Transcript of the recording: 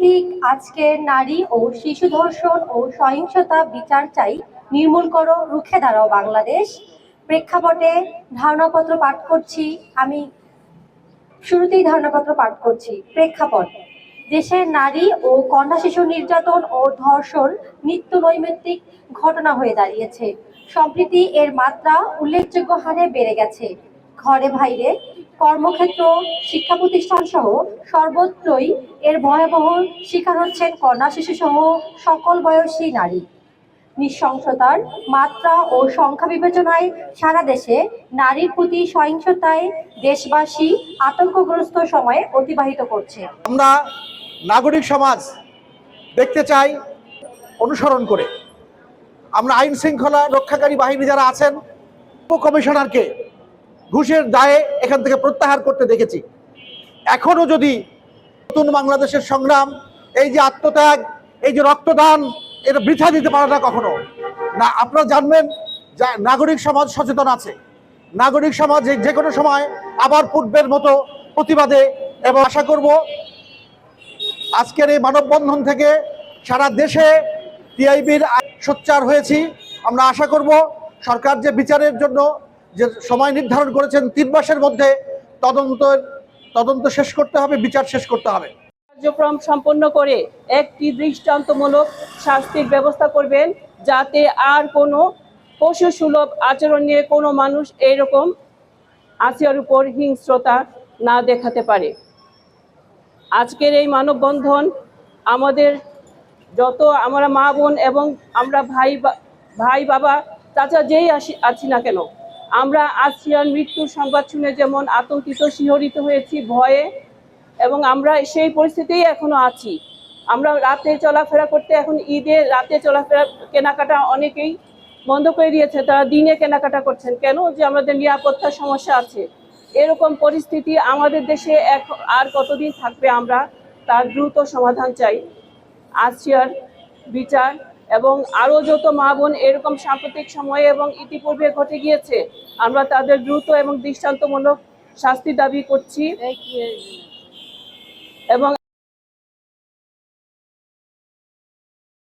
ভিত্তিক আজকের নারী ও শিশু ধর্ষণ ও সহিংসতা বিচার চাই। নির্মূল করো, রুখে দাঁড়াও বাংলাদেশ। প্রেক্ষাপটে ধারণাপত্র পাঠ করছি। আমি শুরুতেই ধারণাপত্র পাঠ করছি। প্রেক্ষাপট। দেশের নারী ও কন্যা শিশু নির্যাতন ও ধর্ষণ নিত্য নৈমিত্তিক ঘটনা হয়ে দাঁড়িয়েছে। সম্প্রতি এর মাত্রা উল্লেখযোগ্য হারে বেড়ে গেছে। ঘরে বাইরে কর্মক্ষেত্র শিক্ষা প্রতিষ্ঠান সহ সর্বত্রই এর ভয়াবহ শিকার হচ্ছেন কন্যা শিশু সহ সকল বয়সী নারী। নৃশংসতার মাত্রা ও সংখ্যা বিবেচনায় সারা দেশে নারীর প্রতি সহিংসতায় দেশবাসী আতঙ্কগ্রস্ত সময়ে অতিবাহিত করছে। আমরা নাগরিক সমাজ দেখতে চাই অনুসরণ করে। আমরা আইন শৃঙ্খলা রক্ষাকারী বাহিনী যারা আছেন কমিশনারকে ঘুষের দায়ে এখান থেকে প্রত্যাহার করতে দেখেছি। এখনও যদি নতুন বাংলাদেশের সংগ্রাম, এই যে আত্মত্যাগ, এই যে রক্তদান, এটা বৃথা দিতে পারে না কখনো। না, আপনারা জানবেন যা নাগরিক সমাজ সচেতন আছে। নাগরিক সমাজ যে কোনো সময় আবার পূর্বের মতো প্রতিবাদে, এবং আশা করব আজকের এই মানববন্ধন থেকে সারা দেশে টিআইবির সোচ্চার হয়েছি। আমরা আশা করব সরকার যে বিচারের জন্য যে সময় নির্ধারণ করেছেন তিন মাসের মধ্যে তদন্ত তদন্ত শেষ করতে হবে, বিচার শেষ করতে হবে। কার্যক্রম সম্পন্ন করে একটি দৃষ্টান্তমূলক শাস্তির ব্যবস্থা করবেন যাতে আর কোনো পশু সুলভ আচরণ নিয়ে কোনো মানুষ এইরকম আসিয়ার উপর হিংস্রতা না দেখাতে পারে। আজকের এই মানববন্ধন আমাদের যত আমরা মা বোন এবং আমরা ভাই ভাই বাবা, চাচা যেই আসি আছি না কেন আমরা আসিয়ার মৃত্যুর সংবাদ শুনে যেমন আতঙ্কিত, শিহরিত হয়েছি ভয়ে, এবং আমরা সেই পরিস্থিতিই এখনও আছি। আমরা রাতে চলাফেরা করতে এখন ঈদে রাতে চলাফেরা কেনাকাটা অনেকেই বন্ধ করে দিয়েছে। তারা দিনে কেনাকাটা করছেন। কেন? যে আমাদের নিরাপত্তার সমস্যা আছে। এরকম পরিস্থিতি আমাদের দেশে এক আর কতদিন থাকবে আমরা? তার দ্রুত সমাধান চাই। আসিয়ার বিচার এবং আরও যত মা বোন এরকম সাম্প্রতিক সময়ে এবং ইতিপূর্বে ঘটে গিয়েছে আমরা তাদের দ্রুত এবং দৃষ্টান্তমূলক শাস্তি দাবি করছি। এবং